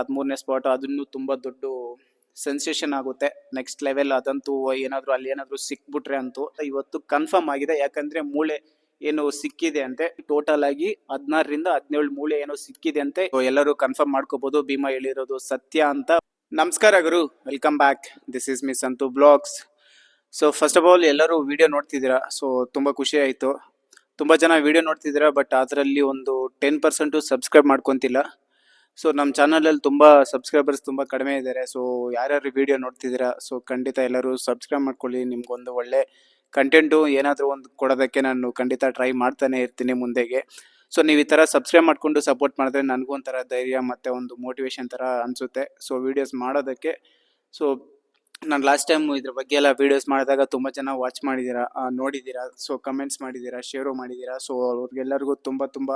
ಹದಿಮೂರನೇ ಸ್ಪಾಟ್ ಅದನ್ನು ತುಂಬ ದೊಡ್ಡ ಸೆನ್ಸೇಷನ್ ಆಗುತ್ತೆ. ನೆಕ್ಸ್ಟ್ ಲೆವೆಲ್ ಅದಂತೂ ಏನಾದರೂ ಅಲ್ಲಿ ಏನಾದರೂ ಸಿಕ್ಬಿಟ್ರೆ ಅಂತೂ ಇವತ್ತು ಕನ್ಫರ್ಮ್ ಆಗಿದೆ. ಯಾಕಂದ್ರೆ ಮೂಳೆ ಏನು ಸಿಕ್ಕಿದೆ ಅಂತೆ. ಟೋಟಲ್ ಆಗಿ ಹದಿನಾರರಿಂದ ಹದಿನೇಳು ಮೂಳೆ ಏನೋ ಸಿಕ್ಕಿದೆ ಅಂತೆ. ಎಲ್ಲರೂ ಕನ್ಫರ್ಮ್ ಮಾಡ್ಕೋಬಹುದು ಭೀಮಾ ಹೇಳಿರೋದು ಸತ್ಯ ಅಂತ. ನಮಸ್ಕಾರ ಗುರು. Welcome back this is miss Santu blogs so first of all ಎಲ್ಲರೂ ವಿಡಿಯೋ ನೋಡ್ತಿದ್ದೀರಾ? ಸೊ ತುಂಬ ಖುಷಿ ಆಯಿತು. ತುಂಬ ಜನ ವಿಡಿಯೋ ನೋಡ್ತಿದ್ದೀರಾ ಬಟ್ ಅದರಲ್ಲಿ ಒಂದು ಟೆನ್ ಪರ್ಸೆಂಟು ಸಬ್ಸ್ಕ್ರೈಬ್ ಮಾಡ್ಕೊಂತಿಲ್ಲ. ಸೊ ನಮ್ಮ ಚಾನಲಲ್ಲಿ ತುಂಬ ಸಬ್ಸ್ಕ್ರೈಬರ್ಸ್ ತುಂಬ ಕಡಿಮೆ ಇದ್ದಾರೆ. ಸೊ ಯಾರ್ಯಾರು ವಿಡಿಯೋ ನೋಡ್ತಿದ್ದೀರಾ ಸೊ ಖಂಡಿತ ಎಲ್ಲರೂ ಸಬ್ಸ್ಕ್ರೈಬ್ ಮಾಡ್ಕೊಳ್ಳಿ. ನಿಮ್ಗೊಂದು ಒಳ್ಳೆ ಕಂಟೆಂಟು ಏನಾದರೂ ಒಂದು ಕೊಡೋದಕ್ಕೆ ನಾನು ಖಂಡಿತ ಟ್ರೈ ಮಾಡ್ತಾನೆ ಇರ್ತೀನಿ ಮುಂದೆಗೆ. ಸೊ ನೀವು ಈ ಥರ ಸಬ್ಸ್ಕ್ರೈಬ್ ಮಾಡಿಕೊಂಡು ಸಪೋರ್ಟ್ ಮಾಡಿದ್ರೆ ನನಗೂ ಒಂಥರ ಧೈರ್ಯ ಮತ್ತು ಒಂದು ಮೋಟಿವೇಶನ್ ಥರ ಅನಿಸುತ್ತೆ. ಸೊ ವೀಡಿಯೋಸ್ ಮಾಡೋದಕ್ಕೆ ಸೊ ನಾನು ಲಾಸ್ಟ್ ಟೈಮ್ ಇದ್ರ ಬಗ್ಗೆ ಎಲ್ಲ ವೀಡಿಯೋಸ್ ಮಾಡಿದಾಗ ತುಂಬ ಜನ ವಾಚ್ ಮಾಡಿದ್ದೀರಾ ನೋಡಿದ್ದೀರಾ ಸೊ ಕಮೆಂಟ್ಸ್ ಮಾಡಿದ್ದೀರಾ ಶೇರು ಮಾಡಿದ್ದೀರಾ ಸೊ ಅವ್ರಿಗೆಲ್ಲರಿಗೂ ತುಂಬ ತುಂಬ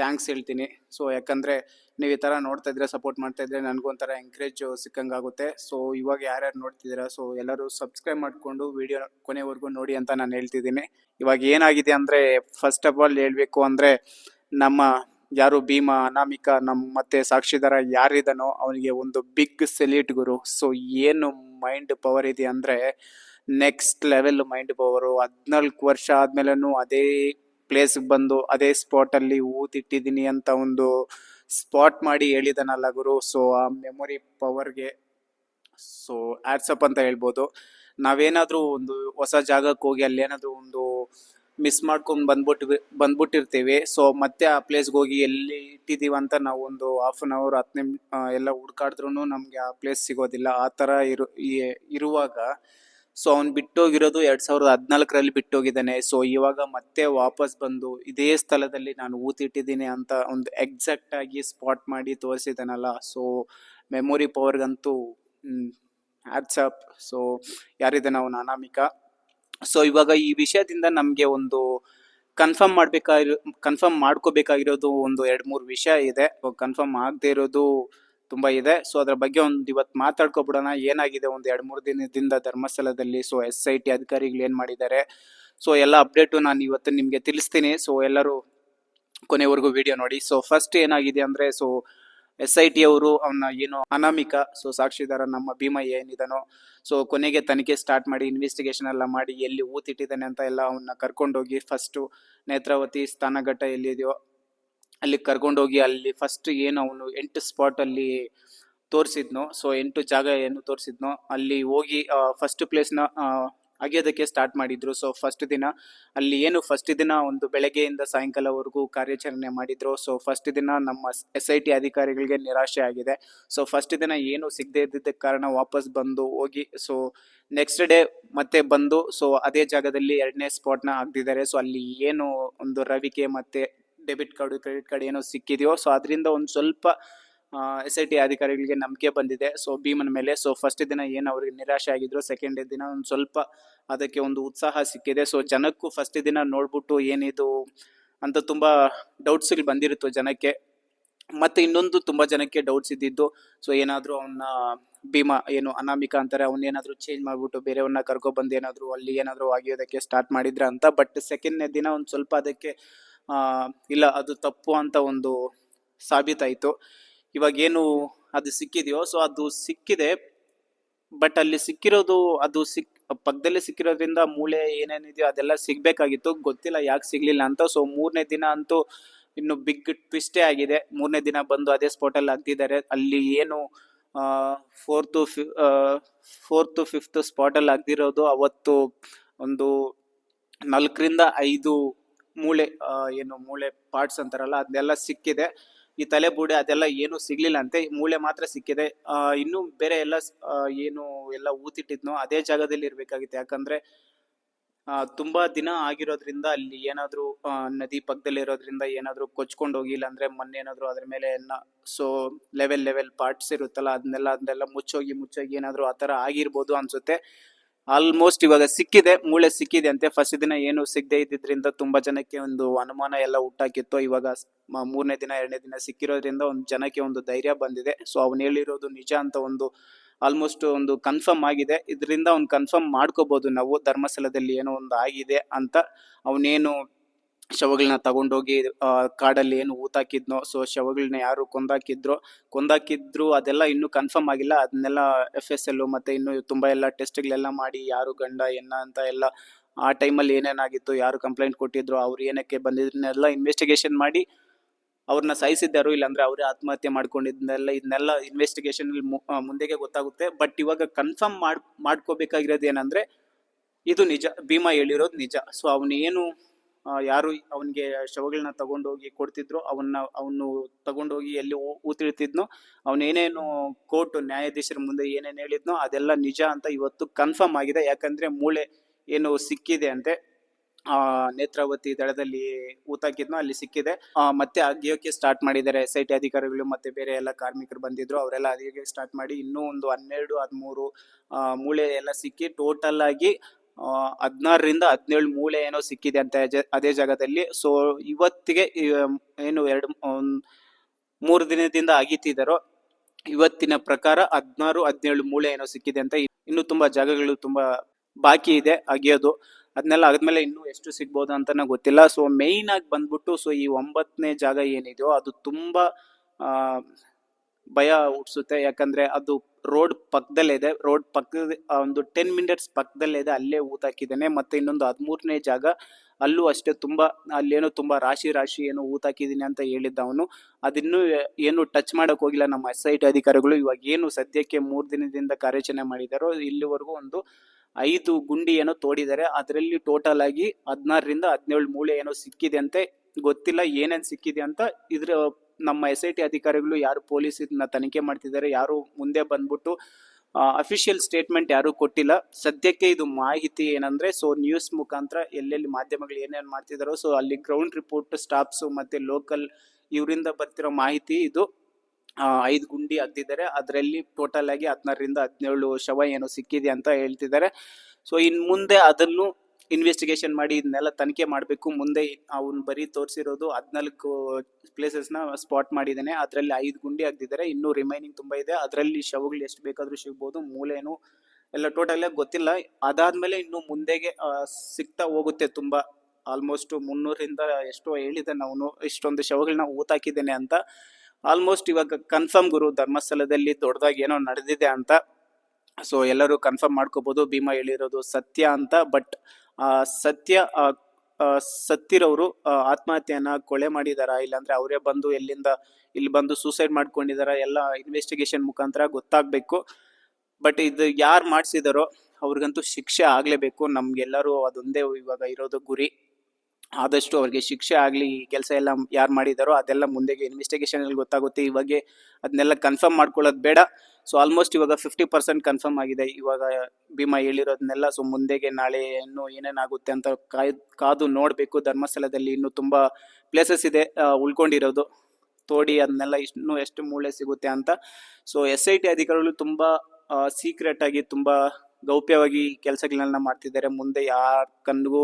ಥ್ಯಾಂಕ್ಸ್ ಹೇಳ್ತೀನಿ. ಸೊ ಯಾಕಂದರೆ ನೀವು ಈ ಥರ ನೋಡ್ತಾ ಇದ್ರೆ ಸಪೋರ್ಟ್ ಮಾಡ್ತಾ ಇದ್ರೆ ನನಗೂ ಒಂಥರ ಎಂಕರೇಜ್ ಸಿಕ್ಕಂಗಾಗುತ್ತೆ. ಸೊ ಇವಾಗ ಯಾರ್ಯಾರು ನೋಡ್ತಿದ್ದೀರಾ? ಸೊ ಎಲ್ಲರೂ ಸಬ್ಸ್ಕ್ರೈಬ್ ಮಾಡಿಕೊಂಡು ವಿಡಿಯೋ ಕೊನೆವರೆಗೂ ನೋಡಿ ಅಂತ ನಾನು ಹೇಳ್ತಿದ್ದೀನಿ. ಇವಾಗ ಏನಾಗಿದೆ ಅಂದರೆ ಫಸ್ಟ್ ಆಫ್ ಆಲ್ ಹೇಳಬೇಕು ಅಂದರೆ, ನಮ್ಮ ಯಾರು ಭೀಮಾ, ಅನಾಮಿಕಾ ನಮ್ಮ ಮತ್ತೆ ಸಾಕ್ಷಿದಾರ ಯಾರಿದಾನೋ ಅವನಿಗೆ ಒಂದು ಬಿಗ್ ಸೆಲ್ಯೂಟ್ ಗುರು. ಸೊ ಏನು ಮೈಂಡ್ ಪವರ್ ಇದೆ ಅಂದರೆ ನೆಕ್ಸ್ಟ್ ಲೆವೆಲ್ ಮೈಂಡ್ ಪವರು ಹದಿನಾಲ್ಕು ವರ್ಷ ಆದಮೇಲೂ ಅದೇ ಪ್ಲೇಸ್ಗೆ ಬಂದು ಅದೇ ಸ್ಪಾಟಲ್ಲಿ ಊತಿಟ್ಟಿದ್ದೀನಿ ಅಂತ ಒಂದು ಸ್ಪಾಟ್ ಮಾಡಿ ಹೇಳಿದನಲ್ಲ ಗುರು. ಸೊ ಆ ಮೆಮೊರಿ ಪವರ್ಗೆ ಸೊ ಆಡ್ಸಪ್ ಅಂತ ಹೇಳ್ಬೋದು. ನಾವೇನಾದರೂ ಒಂದು ಹೊಸ ಜಾಗಕ್ಕೆ ಹೋಗಿ ಅಲ್ಲಿ ಏನಾದರೂ ಒಂದು ಮಿಸ್ ಮಾಡ್ಕೊಂಡು ಬಂದ್ಬಿಟ್ಟು ಬಂದ್ಬಿಟ್ಟಿರ್ತೀವಿ. ಸೊ ಮತ್ತೆ ಆ ಪ್ಲೇಸ್ಗೆ ಹೋಗಿ ಎಲ್ಲಿ ಇಟ್ಟಿದ್ದೀವಿ ಅಂತ ನಾವು ಒಂದು ಹಾಫ್ ಆನ್ ಅವರ್ ಹತ್ತು ನಿಮ್ ಎಲ್ಲ ಹುಡ್ಕಾಡಿದ್ರು ನಮಗೆ ಆ ಪ್ಲೇಸ್ ಸಿಗೋದಿಲ್ಲ. ಆ ಥರ ಇರು ಇರುವಾಗ ಸೊ ಅವ್ನು ಬಿಟ್ಟೋಗಿರೋದು ಎರಡು ಸಾವಿರದ ಹದಿನಾಲ್ಕರಲ್ಲಿ ಬಿಟ್ಟೋಗಿದ್ದಾನೆ. ಸೊ ಇವಾಗ ಮತ್ತೆ ವಾಪಸ್ ಬಂದು ಇದೇ ಸ್ಥಳದಲ್ಲಿ ನಾನು ಊತಿಟ್ಟಿದ್ದೀನಿ ಅಂತ ಒಂದು ಎಕ್ಸಾಕ್ಟ್ ಆಗಿ ಸ್ಪಾಟ್ ಮಾಡಿ ತೋರಿಸಿದ್ದಾನಲ್ಲ. ಸೊ ಮೆಮೊರಿ ಪವರ್ಗಂತೂ ಆಟ್ಸಪ್ ಸೊ ಯಾರಿದೆ ನಾವು? ನಾನಾಮಿಕ ಸೊ ಇವಾಗ ಈ ವಿಷಯದಿಂದ ನಮಗೆ ಒಂದು ಕನ್ಫರ್ಮ್ ಮಾಡಬೇಕಾಗಿರೋ ಕನ್ಫರ್ಮ್ ಮಾಡ್ಕೋಬೇಕಾಗಿರೋದು ಒಂದು ಎರಡು ಮೂರು ವಿಷಯ ಇದೆ. ಕನ್ಫರ್ಮ್ ಆಗದೆ ಇರೋದು ತುಂಬಾ ಇದೆ. ಸೊ ಅದ್ರ ಬಗ್ಗೆ ಒಂದು ಇವತ್ತು ಮಾತಾಡ್ಕೊಬಿಡೋಣ. ಏನಾಗಿದೆ ಒಂದು ಎರಡು ಮೂರು ದಿನದಿಂದ ಧರ್ಮಸ್ಥಳದಲ್ಲಿ. ಸೊ ಎಸ್ ಐ ಟಿ ಅಧಿಕಾರಿಗಳು ಏನು ಮಾಡಿದ್ದಾರೆ. ಸೊ ಎಲ್ಲ ಅಪ್ಡೇಟು ನಾನು ಇವತ್ತು ನಿಮಗೆ ತಿಳಿಸ್ತೀನಿ. ಸೊ ಎಲ್ಲರೂ ಕೊನೆವರೆಗೂ ವಿಡಿಯೋ ನೋಡಿ. ಸೊ ಫಸ್ಟ್ ಏನಾಗಿದೆ ಅಂದರೆ ಸೊ ಎಸ್ ಐ ಟಿ ಅವರು ಅವನ ಏನು ಅನಾಮಿಕ ಸೊ ಸಾಕ್ಷಿದಾರ ನಮ್ಮ ಭೀಮಾ ಏನಿದಾನೋ ಸೊ ಕೊನೆಗೆ ತನಿಖೆ ಸ್ಟಾರ್ಟ್ ಮಾಡಿ ಇನ್ವೆಸ್ಟಿಗೇಷನ್ ಎಲ್ಲ ಮಾಡಿ, ಎಲ್ಲಿ ಊತಿಟ್ಟಿದ್ದಾನೆ ಅಂತ ಎಲ್ಲ ಅವನ್ನ ಕರ್ಕೊಂಡೋಗಿ ಫಸ್ಟು ನೇತ್ರಾವತಿ ಸ್ಥಾನಘಟ್ಟ ಎಲ್ಲಿದೆಯೋ ಅಲ್ಲಿ ಕರ್ಕೊಂಡೋಗಿ ಅಲ್ಲಿ ಫಸ್ಟ್ ಏನು ಅವನು ಎಂಟು ಸ್ಪಾಟ್ ಅಲ್ಲಿ ತೋರಿಸಿದ್ನೋ ಸೊ ಎಂಟು ಜಾಗ ಏನು ತೋರಿಸಿದ್ನೋ, ಅಲ್ಲಿ ಹೋಗಿ ಫಸ್ಟ್ ಪ್ಲೇಸ್ನ ಅಗೆಯೋದಕ್ಕೆ ಸ್ಟಾರ್ಟ್ ಮಾಡಿದ್ರು. ಸೊ ಫಸ್ಟ್ ದಿನ ಅಲ್ಲಿ ಏನು ಫಸ್ಟ್ ದಿನ ಒಂದು ಬೆಳಗ್ಗೆಯಿಂದ ಸಾಯಂಕಾಲವರೆಗೂ ಕಾರ್ಯಾಚರಣೆ ಮಾಡಿದ್ರು. ಸೊ ಫಸ್ಟ್ ದಿನ ನಮ್ಮ ಎಸ್ ಐ ಟಿ ಅಧಿಕಾರಿಗಳಿಗೆ ನಿರಾಶೆ ಆಗಿದೆ. ಸೊ ಫಸ್ಟ್ ದಿನ ಏನು ಸಿಗದೆ ಇದ್ದಿದ್ದಕ್ಕೆ ಕಾರಣ ವಾಪಸ್ ಬಂದು ಹೋಗಿ ಸೊ ನೆಕ್ಸ್ಟ್ ಡೇ ಮತ್ತೆ ಬಂದು ಸೊ ಅದೇ ಜಾಗದಲ್ಲಿ ಎರಡನೇ ಸ್ಪಾಟ್ನ ಹಾಕ್ತಿದ್ದಾರೆ ಸೊ ಅಲ್ಲಿ ಏನು ಒಂದು ರವಿಕೆ ಮತ್ತೆ ಡೆಬಿಟ್ ಕಾರ್ಡ್, ಕ್ರೆಡಿಟ್ ಕಾರ್ಡ್ ಏನೋ ಸಿಕ್ಕಿದೆಯೋ ಸೊ ಅದರಿಂದ ಒಂದು ಸ್ವಲ್ಪ ಎಸ್ ಐ ಟಿ ಅಧಿಕಾರಿಗಳಿಗೆ ನಂಬಿಕೆ ಬಂದಿದೆ. ಸೊ ಭೀಮನ ಮೇಲೆ ಸೊ ಫಸ್ಟ್ ದಿನ ಏನು ಅವ್ರಿಗೆ ನಿರಾಶೆ ಆಗಿದ್ರು ಸೆಕೆಂಡ್ ದಿನ ಒಂದು ಸ್ವಲ್ಪ ಅದಕ್ಕೆ ಒಂದು ಉತ್ಸಾಹ ಸಿಕ್ಕಿದೆ. ಸೊ ಜನಕ್ಕೂ ಫಸ್ಟ್ ದಿನ ನೋಡ್ಬಿಟ್ಟು ಏನಿದು ಅಂತ ತುಂಬ ಡೌಟ್ಸ್ ಬಂದಿರುತ್ತೋ ಜನಕ್ಕೆ. ಮತ್ತು ಇನ್ನೊಂದು ತುಂಬ ಜನಕ್ಕೆ ಡೌಟ್ಸ್ ಇದ್ದಿದ್ದು ಸೊ ಏನಾದರೂ ಅವನ್ನ ಭೀಮಾ ಏನು ಅನಾಮಿಕಾ ಅಂತಾರೆ ಅವನೇನಾದರೂ ಚೇಂಜ್ ಮಾಡಿಬಿಟ್ಟು ಬೇರೆಯವ್ರನ್ನ ಕರ್ಕೊಬಂದು ಏನಾದರೂ ಅಲ್ಲಿ ಏನಾದರೂ ಆಗಿಯೋದಕ್ಕೆ ಸ್ಟಾರ್ಟ್ ಮಾಡಿದ್ರ ಅಂತ. ಬಟ್ ಸೆಕೆಂಡ್ನೇ ದಿನ ಒಂದು ಸ್ವಲ್ಪ ಅದಕ್ಕೆ ಇಲ್ಲ, ಅದು ತಪ್ಪು ಅಂತ ಒಂದು ಸಾಬೀತಾಯಿತು. ಇವಾಗ ಏನು ಅದು ಸಿಕ್ಕಿದೆಯೋ, ಸೊ ಅದು ಸಿಕ್ಕಿದೆ. ಬಟ್ ಅಲ್ಲಿ ಸಿಕ್ಕಿರೋದು, ಅದು ಸಿಕ್, ಪಕ್ಕದಲ್ಲಿ ಸಿಕ್ಕಿರೋದ್ರಿಂದ ಮೂಳೆ ಏನೇನಿದೆಯೋ ಅದೆಲ್ಲ ಸಿಗ್ಬೇಕಾಗಿತ್ತು. ಗೊತ್ತಿಲ್ಲ, ಯಾಕೆ ಸಿಗ್ಲಿಲ್ಲ ಅಂತ. ಸೊ ಮೂರನೇ ದಿನ ಅಂತೂ ಇನ್ನು ಬಿಗ್ ಟ್ವಿಸ್ಟೇ ಆಗಿದೆ. ಮೂರನೇ ದಿನ ಬಂದು ಅದೇ ಸ್ಪಾಟಲ್ಲಿ ಹಾಕ್ತಿದ್ದಾರೆ. ಅಲ್ಲಿ ಏನು ಫೋರ್ತು ಫೋರ್ತು ಫಿಫ್ತ್ ಸ್ಪಾಟಲ್ಲಿ ಹಾಕ್ದಿರೋದು ಅವತ್ತು ಒಂದು ನಾಲ್ಕರಿಂದ ಐದು ಮೂಳೆ ಏನು ಮೂಳೆ ಪಾರ್ಟ್ಸ್ ಅಂತಾರಲ್ಲ, ಅದೆಲ್ಲ ಸಿಕ್ಕಿದೆ. ಈ ತಲೆ ಬುಡೆ ಅದೆಲ್ಲ ಏನು ಸಿಗ್ಲಿಲ್ಲ ಅಂತೆ. ಮೂಳೆ ಮಾತ್ರ ಸಿಕ್ಕಿದೆ. ಇನ್ನೂ ಬೇರೆ ಎಲ್ಲ ಏನು ಎಲ್ಲ ಊತಿಟ್ಟಿದ್ನೋ ಅದೇ ಜಾಗದಲ್ಲಿ ಇರ್ಬೇಕಾಗಿತ್ತು. ಯಾಕಂದ್ರೆ ತುಂಬಾ ದಿನ ಆಗಿರೋದ್ರಿಂದ ಅಲ್ಲಿ ಏನಾದ್ರೂ ನದಿ ಪಕ್ಕದಲ್ಲಿ ಇರೋದ್ರಿಂದ ಏನಾದ್ರೂ ಕೊಚ್ಕೊಂಡು ಹೋಗಿಲ್ಲ ಅಂದ್ರೆ ಏನಾದ್ರು ಅದ್ರ ಮೇಲೆ ಎಲ್ಲ ಸೊ ಲೆವೆಲ್ ಲೆವೆಲ್ ಪಾರ್ಟ್ಸ್ ಇರುತ್ತಲ್ಲ, ಅದನ್ನೆಲ್ಲ ಅದನ್ನೆಲ್ಲ ಮುಚ್ಚೋಗಿ ಮುಚ್ಚೋಗಿ ಏನಾದ್ರೂ ಆ ಆಗಿರ್ಬೋದು ಅನ್ಸುತ್ತೆ. ಆಲ್ಮೋಸ್ಟ್ ಇವಾಗ ಸಿಕ್ಕಿದೆ, ಮೂಳೆ ಸಿಕ್ಕಿದೆ ಅಂತೆ. ಫಸ್ಟ್ ದಿನ ಏನು ಸಿಗದೆ ಇದ್ದಿದ್ರಿಂದ ತುಂಬಾ ಜನಕ್ಕೆ ಒಂದು ಅನುಮಾನ ಎಲ್ಲ ಹುಟ್ಟಾಕಿತ್ತು ಇವಾಗ ಮೂರನೇ ದಿನ, ಎರಡನೇ ದಿನ ಸಿಕ್ಕಿರೋದ್ರಿಂದ ಒಂದು ಜನಕ್ಕೆ ಒಂದು ಧೈರ್ಯ ಬಂದಿದೆ. ಸೊ ಅವನು ಹೇಳಿರೋದು ನಿಜ ಅಂತ ಒಂದು ಆಲ್ಮೋಸ್ಟ್ ಒಂದು ಕನ್ಫರ್ಮ್ ಆಗಿದೆ. ಇದರಿಂದ ಅವ್ನು ಕನ್ಫರ್ಮ್ ಮಾಡ್ಕೋಬಹುದು ನಾವು, ಧರ್ಮಸ್ಥಳದಲ್ಲಿ ಏನೋ ಒಂದು ಆಗಿದೆ ಅಂತ. ಅವನೇನು ಶವಗಳನ್ನ ತಗೊಂಡೋಗಿ ಕಾಡಲ್ಲಿ ಏನು ಊತಾಕಿದ್ನೋ ಸೊ ಶವಗಳನ್ನ ಯಾರು ಕೊಂದಾಕಿದ್ರು ಕೊಂದಾಕಿದ್ರು ಅದೆಲ್ಲ ಇನ್ನೂ ಕನ್ಫರ್ಮ್ ಆಗಿಲ್ಲ. ಅದನ್ನೆಲ್ಲ ಎಫ್ ಎಸ್ ಎಲ್ ಮತ್ತೆ ಇನ್ನು ತುಂಬಾ ಎಲ್ಲ ಟೆಸ್ಟ್ಗಳೆಲ್ಲ ಮಾಡಿ ಯಾರು ಗಂಡ ಎನ್ನ ಅಂತ ಎಲ್ಲ, ಆ ಟೈಮಲ್ಲಿ ಏನೇನಾಗಿತ್ತು, ಯಾರು ಕಂಪ್ಲೇಂಟ್ ಕೊಟ್ಟಿದ್ರು, ಅವ್ರು ಏನಕ್ಕೆ ಬಂದಿದ್ರನ್ನೆಲ್ಲ ಇನ್ವೆಸ್ಟಿಗೇಷನ್ ಮಾಡಿ ಅವ್ರನ್ನ ಸಾಯಿಸಿದ್ದಾರು ಇಲ್ಲಾಂದ್ರೆ ಅವರೇ ಆತ್ಮಹತ್ಯೆ ಮಾಡ್ಕೊಂಡಿದ್ನೆಲ್ಲ, ಇದನ್ನೆಲ್ಲ ಇನ್ವೆಸ್ಟಿಗೇಷನ್ ಮುಂದೆಗೆ ಗೊತ್ತಾಗುತ್ತೆ. ಬಟ್ ಇವಾಗ ಕನ್ಫರ್ಮ್ ಮಾಡ್, ಮಾಡ್ಕೋಬೇಕಾಗಿರೋದು ಏನಂದ್ರೆ, ಇದು ನಿಜ, ಭೀಮಾ ಹೇಳಿರೋದು ನಿಜ. ಸೊ ಅವನೇನು ಯಾರು ಅವನಿಗೆ ಶವಗಳನ್ನ ತಗೊಂಡೋಗಿ ಕೊಡ್ತಿದ್ರು ಅವನ್ನ, ಅವನು ತಗೊಂಡೋಗಿ ಎಲ್ಲಿ ಊತಿಳ್ತಿದ್ನೋ ಅವನೇನೇನು ಕೋರ್ಟ್ ನ್ಯಾಯಾಧೀಶರ ಮುಂದೆ ಏನೇನು ಹೇಳಿದ್ನೋ ಅದೆಲ್ಲ ನಿಜ ಅಂತ ಇವತ್ತು ಕನ್ಫರ್ಮ್ ಆಗಿದೆ. ಯಾಕಂದ್ರೆ ಮೂಳೆ ಏನು ಸಿಕ್ಕಿದೆ ಅಂತೆ. ಆ, ನೇತ್ರಾವತಿ ದಳದಲ್ಲಿ ಊತಾಕಿದ್ನೋ ಅಲ್ಲಿ ಸಿಕ್ಕಿದೆ. ಮತ್ತೆ ಅಗಿಯೋಕೆ ಸ್ಟಾರ್ಟ್ ಮಾಡಿದ್ದಾರೆ ಎಸ್ ಐ ಟಿ ಅಧಿಕಾರಿಗಳು ಮತ್ತೆ ಬೇರೆ ಎಲ್ಲ ಕಾರ್ಮಿಕರು ಬಂದಿದ್ರು. ಅವರೆಲ್ಲ ಅಗಿಯೋಕೆ ಸ್ಟಾರ್ಟ್ ಮಾಡಿ ಇನ್ನೂ ಒಂದು ಹನ್ನೆರಡು, ಹದಿಮೂರು ಮೂಳೆ ಎಲ್ಲ ಸಿಕ್ಕಿ ಟೋಟಲ್ ಆಗಿ ಹದಿನಾರರಿಂದ ಹದಿನೇಳು ಮೂಳೆ ಏನೋ ಸಿಕ್ಕಿದೆ ಅಂತ ಅದೇ ಜಾಗದಲ್ಲಿ. ಸೊ ಇವತ್ತಿಗೆ ಏನು, ಎರಡು ಮೂರು ದಿನದಿಂದ ಅಗೀತಿದ್ದಾರೋ. ಇವತ್ತಿನ ಪ್ರಕಾರ ಹದಿನಾರು, ಹದಿನೇಳು ಮೂಳೆ ಏನೋ ಸಿಕ್ಕಿದೆ ಅಂತ ಇನ್ನು ತುಂಬಾ ಜಾಗಗಳು ತುಂಬಾ ಬಾಕಿ ಇದೆ ಅಗಿಯೋದು. ಅದನ್ನೆಲ್ಲ ಆದ್ಮೇಲೆ ಇನ್ನೂ ಎಷ್ಟು ಸಿಗ್ಬೋದು ಅಂತ ಗೊತ್ತಿಲ್ಲ. ಸೊ ಮೇಯ್ನ್ ಆಗಿ ಬಂದ್ಬಿಟ್ಟು ಸೊ ಈ ಒಂಬತ್ತನೇ ಜಾಗ ಏನಿದೆಯೋ, ಅದು ತುಂಬಾ ಭಯ ಹುಟ್ಟಿಸುತ್ತೆ ಯಾಕಂದ್ರೆ ಅದು ರೋಡ್ ಪಕ್ಕದಲ್ಲೇ ಇದೆ. ರೋಡ್ ಪಕ್ಕದ ಒಂದು ಟೆನ್ ಮಿನಿಟ್ಸ್ ಪಕ್ಕದಲ್ಲೇ ಇದೆ. ಅಲ್ಲೇ ಊತಾಕಿದ್ದೇನೆ ಮತ್ತೆ ಇನ್ನೊಂದು ಹದಿಮೂರನೇ ಜಾಗ, ಅಲ್ಲೂ ಅಷ್ಟೇ ತುಂಬಾ, ಅಲ್ಲೇನೋ ತುಂಬಾ ರಾಶಿ ರಾಶಿ ಏನೋ ಊತಾಕಿದ್ದೀನಿ ಅಂತ ಹೇಳಿದ್ದ ಅವನು. ಅದಿನ್ನೂ ಏನು ಟಚ್ ಮಾಡೋಕೆ ಹೋಗಿಲ್ಲ. ನಮ್ಮ ಎಸ್ ಐ ಟಿ ಅಧಿಕಾರಿಗಳು ಇವಾಗ ಏನು ಸದ್ಯಕ್ಕೆ ಮೂರು ದಿನದಿಂದ ಕಾರ್ಯಾಚರಣೆ ಮಾಡಿದಾರೋ, ಇಲ್ಲಿವರೆಗೂ ಒಂದು ಐದು ಗುಂಡಿ ಏನೋ ತೋಡಿದ್ದಾರೆ. ಅದರಲ್ಲಿ ಟೋಟಲ್ ಆಗಿ ಹದಿನಾರರಿಂದ ಹದಿನೇಳು ಮೂಳೆ ಏನೋ ಸಿಕ್ಕಿದೆ ಅಂತೆ. ಗೊತ್ತಿಲ್ಲ ಏನೇನು ಸಿಕ್ಕಿದೆ ಅಂತ ಇದ್ರ ನಮ್ಮ ಎಸ್ ಐ ಟಿ ಅಧಿಕಾರಿಗಳು ಯಾರು ಪೊಲೀಸ್ ಇದನ್ನ ತನಿಖೆ ಮಾಡ್ತಿದ್ದಾರೆ, ಯಾರು ಮುಂದೆ ಬಂದ್ಬಿಟ್ಟು ಅಫಿಷಿಯಲ್ ಸ್ಟೇಟ್ಮೆಂಟ್ ಯಾರು ಕೊಟ್ಟಿಲ್ಲ. ಸದ್ಯಕ್ಕೆ ಇದು ಮಾಹಿತಿ ಏನಂದ್ರೆ ಸೊ ನ್ಯೂಸ್ ಮುಖಾಂತರ ಎಲ್ಲೆಲ್ಲಿ ಮಾಧ್ಯಮಗಳು ಏನೇನು ಮಾಡ್ತಿದಾರೋ ಸೊ ಅಲ್ಲಿ ಗ್ರೌಂಡ್ ರಿಪೋರ್ಟ್ ಸ್ಟಾಫ್ಸ್ ಮತ್ತೆ ಲೋಕಲ್ ಇವರಿಂದ ಬರ್ತಿರೋ ಮಾಹಿತಿ ಇದು. ಐದು ಗುಂಡಿ ಅದ್ದಿದ್ದಾರೆ ಅದರಲ್ಲಿ ಟೋಟಲ್ ಆಗಿ ಹದಿನಾರರಿಂದ ಹದಿನೇಳು ಶವ ಏನೋ ಸಿಕ್ಕಿದೆ ಅಂತ ಹೇಳ್ತಿದ್ದಾರೆ. ಸೊ ಇನ್ ಮುಂದೆ ಅದನ್ನು ಇನ್ವೆಸ್ಟಿಗೇಷನ್ ಮಾಡಿ ಇದನ್ನೆಲ್ಲ ತನಿಖೆ ಮಾಡಬೇಕು. ಮುಂದೆ ಅವ್ನು ಬರೀ ತೋರಿಸಿರೋದು ಹದಿನಾಲ್ಕು ಪ್ಲೇಸಸ್ನ ಸ್ಪಾಟ್ ಮಾಡಿದ್ದಾನೆ. ಅದರಲ್ಲಿ ಐದು ಗುಂಡಿ ಆಗ್ತಿದ್ದಾರೆ ಇನ್ನೂ ರಿಮೈನಿಂಗ್ ತುಂಬ ಇದೆ. ಅದರಲ್ಲಿ ಶವಗಳು ಎಷ್ಟು ಬೇಕಾದರೂ ಸಿಗ್ಬೋದು. ಮೂಲೆಯೂ ಎಲ್ಲ ಟೋಟಲ್ ಗೊತ್ತಿಲ್ಲ. ಅದಾದಮೇಲೆ ಇನ್ನು ಮುಂದೆಗೆ ಸಿಗ್ತಾ ಹೋಗುತ್ತೆ ತುಂಬ. ಆಲ್ಮೋಸ್ಟ್ ಮುನ್ನೂರಿಂದ ಎಷ್ಟೋ ಹೇಳಿದ್ದಾನೆ ಅವನು. ಇಷ್ಟೊಂದು ಶವಗಳನ್ನ ಊತಾಕಿದ್ದೇನೆ ಅಂತ. ಆಲ್ಮೋಸ್ಟ್ ಇವಾಗ ಕನ್ಫರ್ಮ್ ಗುರು ಧರ್ಮಸ್ಥಳದಲ್ಲಿ ದೊಡ್ಡದಾಗಿ ಏನೋ ನಡೆದಿದೆ ಅಂತ. ಸೊ ಎಲ್ಲರೂ ಕನ್ಫರ್ಮ್ ಮಾಡ್ಕೋಬಹುದು ಭೀಮಾ ಹೇಳಿರೋದು ಸತ್ಯ ಅಂತ. ಬಟ್ ಸತ್ಯ ಸತ್ತಿರೋರು ಆತ್ಮಹತ್ಯೆಯನ್ನ ಕೊಲೆ ಮಾಡಿದಾರ? ಇಲ್ಲಾಂದ್ರೆ ಅವರೇ ಬಂದು ಎಲ್ಲಿಂದ, ಇಲ್ಲಿ ಬಂದು ಸೂಸೈಡ್ ಮಾಡ್ಕೊಂಡಿದಾರ? ಎಲ್ಲ ಇನ್ವೆಸ್ಟಿಗೇಷನ್ ಮುಖಾಂತರ ಗೊತ್ತಾಗ್ಬೇಕು. ಬಟ್ ಇದು ಯಾರು ಮಾಡಿಸಿದಾರೋ, ಅವ್ರಿಗಂತೂ ಶಿಕ್ಷೆ ಆಗ್ಲೇಬೇಕು. ನಮ್ಗೆಲ್ಲರೂ ಅದೊಂದೇ ಇವಾಗ ಇರೋದು ಗುರಿ. ಆದಷ್ಟು ಅವ್ರಿಗೆ ಶಿಕ್ಷೆ ಆಗ್ಲಿ, ಈ ಕೆಲಸ ಎಲ್ಲ ಯಾರು ಮಾಡಿದಾರೋ ಅದೆಲ್ಲ ಮುಂದೆಗೆ ಇನ್ವೆಸ್ಟಿಗೇಷನ್ ಅಲ್ಲಿ ಗೊತ್ತಾಗುತ್ತೆ. ಇವಾಗೆ ಅದನ್ನೆಲ್ಲ ಕನ್ಫರ್ಮ್ ಮಾಡ್ಕೊಳ್ಳೋದು ಬೇಡ. ಸೊ ಆಲ್ಮೋಸ್ಟ್ ಇವಾಗ ಫಿಫ್ಟಿ ಪರ್ಸೆಂಟ್ ಕನ್ಫರ್ಮ್ ಆಗಿದೆ. ಇವಾಗ ಭೀಮಾ ಹೇಳಿರೋದನ್ನೆಲ್ಲ ಸೊ ಮುಂದೆಗೆ ನಾಳೆ ಇನ್ನು ಏನೇನಾಗುತ್ತೆ ಅಂತ ಕಾಯ್, ಕಾದು ನೋಡಬೇಕು. ಧರ್ಮಸ್ಥಳದಲ್ಲಿ ಇನ್ನು ತುಂಬ ಪ್ಲೇಸಸ್ ಇದೆ ಉಳ್ಕೊಂಡಿರೋದು. ತೋಡಿ ಅದನ್ನೆಲ್ಲ ಇನ್ನು ಎಷ್ಟು ಮೂಳೆ ಸಿಗುತ್ತೆ ಅಂತ. ಸೊ ಎಸ್ ಐ ಟಿ ಅಧಿಕಾರಿಗಳು ತುಂಬ ಸೀಕ್ರೆಟ್ ಆಗಿ ತುಂಬ ಗೌಪ್ಯವಾಗಿ ಕೆಲಸಗಳನ್ನ ಮಾಡ್ತಿದ್ದಾರೆ. ಮುಂದೆ ಯಾರ ಕಣ್ಣಿಗೂ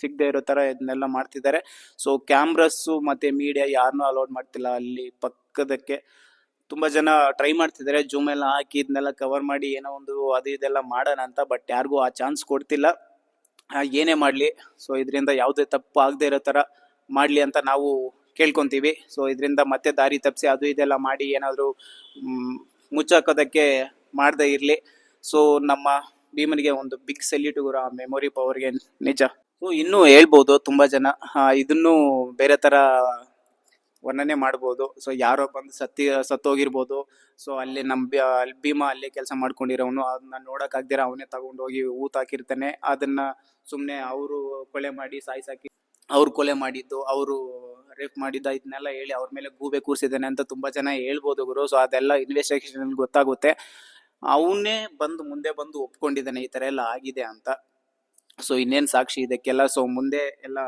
ಸಿಗದೆ ಇರೋ ತರ ಇದನ್ನೆಲ್ಲ ಮಾಡ್ತಿದ್ದಾರೆ. ಸೊ ಕ್ಯಾಮ್ರಸ್ಸು ಮತ್ತೆ ಮೀಡಿಯಾ ಯಾರನ್ನೂ ಅಲೌಡ್ ಮಾಡ್ತಿಲ್ಲ ಅಲ್ಲಿ ಪಕ್ಕದಕ್ಕೆ. ತುಂಬಾ ಜನ ಟ್ರೈ ಮಾಡ್ತಿದ್ದಾರೆ ಜೂಮ್ ಎಲ್ಲ ಹಾಕಿ ಇದನ್ನೆಲ್ಲ ಕವರ್ ಮಾಡಿ ಏನೋ ಒಂದು ಅದು ಇದೆಲ್ಲ ಮಾಡೋಣ ಅಂತ ಬಟ್ ಯಾರಿಗೂ ಆ ಚಾನ್ಸ್ ಕೊಡ್ತಿಲ್ಲ. ಏನೇ ಮಾಡಲಿ. ಸೊ ಇದರಿಂದ ಯಾವುದೇ ತಪ್ಪು ಆಗದೆ ಇರೋ ಥರ ಮಾಡಲಿ ಅಂತ ನಾವು ಕೇಳ್ಕೊಂತೀವಿ. ಸೊ ಇದರಿಂದ ಮತ್ತೆ ದಾರಿ ತಪ್ಪಿಸಿ ಅದು ಇದೆಲ್ಲ ಮಾಡಿ ಏನಾದರೂ ಮುಚ್ಚಾಕೋದಕ್ಕೆ ಮಾಡದೇ ಇರಲಿ. ಸೊ ನಮ್ಮ ಭೀಮನಿಗೆ ಒಂದು ಬಿಗ್ ಸೆಲ್ಯೂಟ್ ಗುರು ಆ ಮೆಮೊರಿ ಪವರ್ಗೆ ನಿಜ. ಸೊ ಇನ್ನೂ ಹೇಳ್ಬೋದು ತುಂಬಾ ಜನ. ಇದನ್ನು ಬೇರೆ ತರ ವರ್ಣನೆ ಮಾಡ್ಬೋದು. ಸೊ ಯಾರೋ ಬಂದು ಸತ್ತಿ, ಸತ್ತೋಗಿರ್ಬೋದು. ಸೊ ಅಲ್ಲಿ ನಮ್ಮ ಅಲ್ಲಿ ಭೀಮಾ ಅಲ್ಲಿ ಕೆಲಸ ಮಾಡ್ಕೊಂಡಿರೋನು ಅದನ್ನ ನೋಡೋಕ್ಕಾಗ್ದಿರ ಅವನೇ ತಗೊಂಡೋಗಿ ಊತ ಹಾಕಿರ್ತಾನೆ. ಅದನ್ನ ಸುಮ್ಮನೆ ಅವರು ಕೊಲೆ ಮಾಡಿ ಸಾಯಿಸಾಕಿ, ಅವ್ರು ಕೊಲೆ ಮಾಡಿದ್ದು, ಅವರು ರೇಪ್ ಮಾಡಿದ್ದ ಇದನ್ನೆಲ್ಲ ಹೇಳಿ ಅವ್ರ ಮೇಲೆ ಗೂಬೆ ಕೂರಿಸಿದ್ದಾನೆ ಅಂತ ತುಂಬಾ ಜನ ಹೇಳ್ಬೋದು ಗುರು. ಸೊ ಅದೆಲ್ಲ ಇನ್ವೆಸ್ಟಿಗೇಷನ್ ಗೊತ್ತಾಗುತ್ತೆ. ಅವನೇ ಬಂದು ಮುಂದೆ ಬಂದು ಒಪ್ಕೊಂಡಿದ್ದಾನೆ ಈ ತರ ಎಲ್ಲ ಆಗಿದೆ ಅಂತ. ಸೊ ಇನ್ನೇನ್ ಸಾಕ್ಷಿ ಇದಕ್ಕೆಲ್ಲ? ಸೊ ಮುಂದೆ ಎಲ್ಲ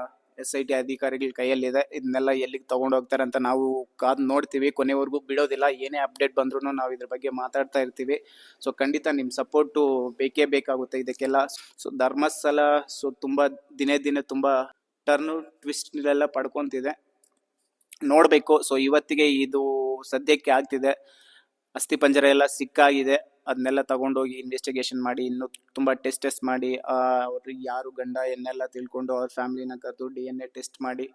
ಎಸ್ ಐ ಟಿ ಅಧಿಕಾರಿಗಳ ಕೈಯಲ್ಲಿದೆ. ಇದನ್ನೆಲ್ಲ ಎಲ್ಲಿಗೆ ತಗೊಂಡು ಹೋಗ್ತಾರೆ ಅಂತ ನಾವು ಕಾದ್ ನೋಡ್ತೀವಿ. ಕೊನೆವರೆಗೂ ಬಿಡೋದಿಲ್ಲ. ಏನೇ ಅಪ್ಡೇಟ್ ಬಂದ್ರೂ ನಾವು ಇದ್ರ ಬಗ್ಗೆ ಮಾತಾಡ್ತಾ ಇರ್ತೀವಿ. ಸೊ ಖಂಡಿತ ನಿಮ್ಮ ಸಪೋರ್ಟು ಬೇಕೇ ಬೇಕಾಗುತ್ತೆ ಇದಕ್ಕೆಲ್ಲ. ಸೊ ಧರ್ಮಸ್ಥಳ ಸೊ ತುಂಬಾ ದಿನೇ ದಿನೇ ತುಂಬಾ ಟರ್ನು ಟ್ವಿಸ್ಟ್ ಪಡ್ಕೊತಿದೆ. ನೋಡ್ಬೇಕು. ಸೊ ಇವತ್ತಿಗೆ ಇದು ಸದ್ಯಕ್ಕೆ ಆಗ್ತಿದೆ. ಅಸ್ಥಿಪಂಜರ ಎಲ್ಲ ಸಿಕ್ಕಾಗಿದೆ. ಅದನ್ನೆಲ್ಲ ತಗೊಂಡೋಗಿ ಇನ್ವೆಸ್ಟಿಗೇಷನ್ ಮಾಡಿ, ಇನ್ನು ತುಂಬ ಟೆಸ್ಟ್ ಟೆಸ್ಟ್ ಮಾಡಿ ಅವ್ರಿಗೆ ಯಾರು ಗಂಡ ಎನ್ನೆಲ್ಲ ತಿಳ್ಕೊಂಡು ಅವ್ರ ಫ್ಯಾಮಿಲಿನ ಕರೆದು ಡಿ ಎನ್ ಎ ಟೆಸ್ಟ್ ಮಾಡಿ.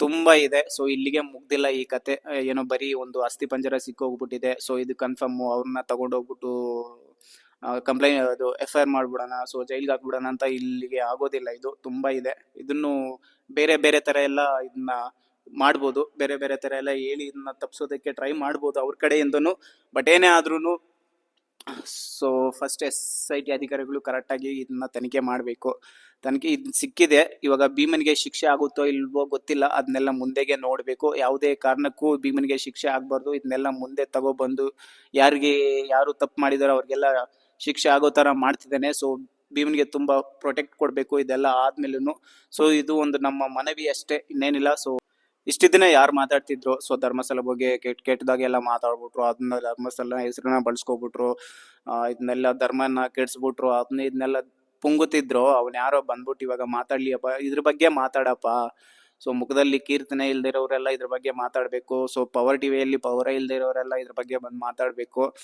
ತುಂಬ ಇದೆ. ಸೊ ಇಲ್ಲಿಗೆ ಮುಗ್ದಿಲ್ಲ ಈ ಕತೆ. ಏನೋ ಬರೀ ಒಂದು ಅಸ್ಥಿಪಂಜರ ಸಿಕ್ಕೋಗ್ಬಿಟ್ಟಿದೆ. ಸೊ ಇದು ಕನ್ಫರ್ಮು ಅವ್ರನ್ನ ತಗೊಂಡೋಗ್ಬಿಟ್ಟು ಕಂಪ್ಲೇನ್ ಅದು ಎಫ್ ಐ ಆರ್ ಮಾಡ್ಬಿಡೋಣ, ಸೊ, ಜೈಲ್ಗೆ ಹಾಕ್ಬಿಡೋಣ ಅಂತ ಇಲ್ಲಿಗೆ ಆಗೋದಿಲ್ಲ. ಇದು ತುಂಬ ಇದೆ. ಇದನ್ನು ಬೇರೆ ಬೇರೆ ತರ ಎಲ್ಲ ಇದನ್ನ ಮಾಡ್ಬೋದು. ಬೇರೆ ಬೇರೆ ಥರ ಎಲ್ಲ ಹೇಳಿ ಇದನ್ನ ತಪ್ಪಿಸೋದಕ್ಕೆ ಟ್ರೈ ಮಾಡ್ಬೋದು ಅವ್ರ ಕಡೆಯಿಂದನು. ಬಟ್ ಏನೇ ಆದ್ರೂ so first S I T ಅಧಿಕಾರಿಗಳು ಕರೆಕ್ಟಾಗಿ ಇದನ್ನ ತನಿಖೆ ಮಾಡಬೇಕು. ತನಿಖೆ ಇದು ಸಿಕ್ಕಿದೆ. ಇವಾಗ ಭೀಮನಿಗೆ ಶಿಕ್ಷೆ ಆಗುತ್ತೋ ಇಲ್ವೋ ಗೊತ್ತಿಲ್ಲ. ಅದನ್ನೆಲ್ಲ ಮುಂದೆಗೆ ನೋಡಬೇಕು. ಯಾವುದೇ ಕಾರಣಕ್ಕೂ ಭೀಮನಿಗೆ ಶಿಕ್ಷೆ ಆಗಬಾರ್ದು. ಇದನ್ನೆಲ್ಲ ಮುಂದೆ ತಗೊಬಂದು ಯಾರಿಗೆ, ಯಾರು ತಪ್ಪು ಮಾಡಿದಾರೋ ಅವ್ರಿಗೆಲ್ಲ ಶಿಕ್ಷೆ ಆಗೋ ಥರ ಮಾಡ್ತಿದ್ದಾನೆ. ಸೊ ಭೀಮನಿಗೆ ತುಂಬ ಪ್ರೊಟೆಕ್ಟ್ ಕೊಡಬೇಕು ಇದೆಲ್ಲ ಆದ್ಮೇಲೂ ಸೊ ಇದು ಒಂದು ನಮ್ಮ ಮನವಿ ಅಷ್ಟೇ. ಇನ್ನೇನಿಲ್ಲ. ಸೊ ಇಷ್ಟು ದಿನ ಯಾರು ಮಾತಾಡ್ತಿದ್ರು? ಸೊ ಧರ್ಮಸ್ಥಳ ಬಗ್ಗೆ ಕೆಟ್ಟ ಕೆಟ್ಟದಾಗೆಲ್ಲ ಮಾತಾಡ್ಬಿಟ್ರು. ಅದನ್ನ ಧರ್ಮಸ್ಥಳ ಹೆಸರನ್ನ ಬಳಸ್ಕೊಬಿಟ್ರು. ಇದನ್ನೆಲ್ಲ ಧರ್ಮನ ಕೆಡ್ಸ್ಬಿಟ್ರು. ಅದನ್ನ ಇದನ್ನೆಲ್ಲ ಪುಂಗುತ್ತಿದ್ರು ಅವ್ನು ಯಾರೋ ಬಂದ್ಬಿಟ್ಟು ಇವಾಗ ಮಾತಾಡ್ಲಿಯಪ್ಪ. ಇದ್ರ ಬಗ್ಗೆ ಮಾತಾಡಪ್ಪ. ಸೊ, ಮುಖದಲ್ಲಿ ಕೀರ್ತನೆ ಇಲ್ದಿರೋರೆಲ್ಲ ಇದ್ರ ಬಗ್ಗೆ ಮಾತಾಡಬೇಕು. ಸೊ, ಪವರ್ ಟಿವಿಯಲ್ಲಿ ಪವರ ಇಲ್ದಿರೋರೆಲ್ಲ ಇದ್ರ ಬಗ್ಗೆ ಬಂದು ಮಾತಾಡಬೇಕು.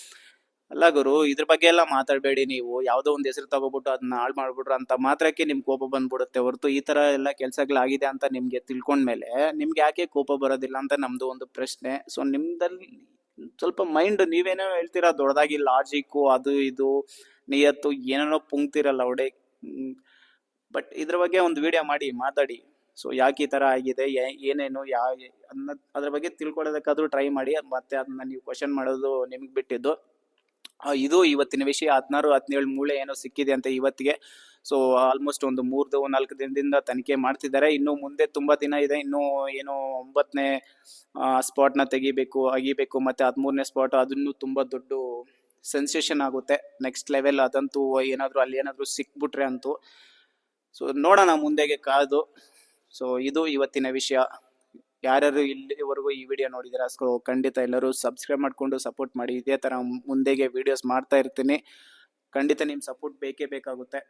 ಅಲ್ಲ ಗುರು, ಇದ್ರ ಬಗ್ಗೆ ಎಲ್ಲ ಮಾತಾಡಬೇಡಿ ನೀವು. ಯಾವುದೋ ಒಂದು ಹೆಸರು ತಗೋಬಿಟ್ಟು ಅದನ್ನ ಹಾಳು ಮಾಡ್ಬಿಟ್ರು ಅಂತ ಮಾತ್ರಕ್ಕೆ ನಿಮ್ ಕೋಪ ಬಂದ್ಬಿಡುತ್ತೆ. ಹೊರತು ಈ ತರ ಎಲ್ಲ ಕೆಲ್ಸಗಳಾಗಿದೆ ಅಂತ ನಿಮ್ಗೆ ತಿಳ್ಕೊಂಡ್ಮೇಲೆ ನಿಮ್ಗೆ ಯಾಕೆ ಕೋಪ ಬರೋದಿಲ್ಲ ಅಂತ ನಮ್ದು ಒಂದು ಪ್ರಶ್ನೆ. ಸೊ ನಿಮ್ದಲ್ಲಿ ಸ್ವಲ್ಪ ಮೈಂಡ್ ನೀವೇನೋ ಹೇಳ್ತೀರಾ? ದೊಡ್ಡದಾಗಿ ಲಾಜಿಕ್ಕು ಅದು ಇದು, ನಿಯತ್ತು, ಏನೇನೋ ಪುಂಗ್ತಿರಲ್ಲ ಒಡೆ ಬಟ್ ಇದ್ರ ಬಗ್ಗೆ ಒಂದು ವಿಡಿಯೋ ಮಾಡಿ, ಮಾತಾಡಿ. ಸೊ ಯಾಕೆ ಈ ತರ ಆಗಿದೆ? ಏನೇನು, ಯಾ ಅದ್ರ ಬಗ್ಗೆ ತಿಳ್ಕೊಳ್ಳೋದಕ್ಕಾದ್ರೂ ಟ್ರೈ ಮಾಡಿ, ಮತ್ತೆ ಅದನ್ನ ನೀವು ಕ್ವಶನ್ ಮಾಡೋದು ನಿಮ್ಗೆ ಬಿಟ್ಟಿದ್ದು. ಇದು ಇವತ್ತಿನ ವಿಷಯ. ಹದಿನಾರು, ಹದಿನೇಳು ಮೂಳೆ ಏನೋ ಸಿಕ್ಕಿದೆ ಅಂತ ಇವತ್ತಿಗೆ. ಸೊ ಆಲ್ಮೋಸ್ಟ್ ಒಂದು ಮೂರ್ದು, ನಾಲ್ಕು ದಿನದಿಂದ ತನಿಖೆ ಮಾಡ್ತಿದ್ದಾರೆ. ಇನ್ನು ಮುಂದೆ ತುಂಬಾ ದಿನ ಇದೆ. ಇನ್ನು ಏನೋ ಒಂಬತ್ತನೇ ಸ್ಪಾಟ್ನ ತೆಗಿಬೇಕು, ಅಗಿಬೇಕು, ಮತ್ತೆ ಹದಿಮೂರನೇ ಸ್ಪಾಟ್ ಅದನ್ನು ತುಂಬಾ ದೊಡ್ಡ ಸೆನ್ಸೇಷನ್ ಆಗುತ್ತೆ. ನೆಕ್ಸ್ಟ್ ಲೆವೆಲ್ ಅದಂತೂ ಏನಾದರೂ, ಅಲ್ಲಿ ಏನಾದರೂ ಸಿಕ್ಬಿಟ್ರೆ ಅಂತೂ. ಸೊ ನೋಡೋಣ ಮುಂದೆಗೆ ಕಾದು. ಸೊ ಇದು ಇವತ್ತಿನ ವಿಷಯ. ಯಾರ್ಯಾರು ಇಲ್ಲಿವರೆಗೂ ಈ ವಿಡಿಯೋ ನೋಡಿದ್ದೀರಾ ಸೊ ಖಂಡಿತ ಎಲ್ಲರೂ ಸಬ್ಸ್ಕ್ರೈಬ್ ಮಾಡಿಕೊಂಡು ಸಪೋರ್ಟ್ ಮಾಡಿ. ಇದೇ ಥರ ಮುಂದೆಗೆ ವಿಡಿಯೋಸ್ ಮಾಡ್ತಾ ಇರ್ತೀನಿ. ಖಂಡಿತ ನಿಮ್ಮ ಸಪೋರ್ಟ್ ಬೇಕೇ ಬೇಕಾಗುತ್ತೆ.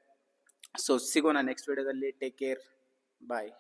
ಸೊ ಸಿಗೋಣ ನೆಕ್ಸ್ಟ್ ವಿಡಿಯೋದಲ್ಲಿ ಟೇಕ್ ಕೇರ್ ಬಾಯ್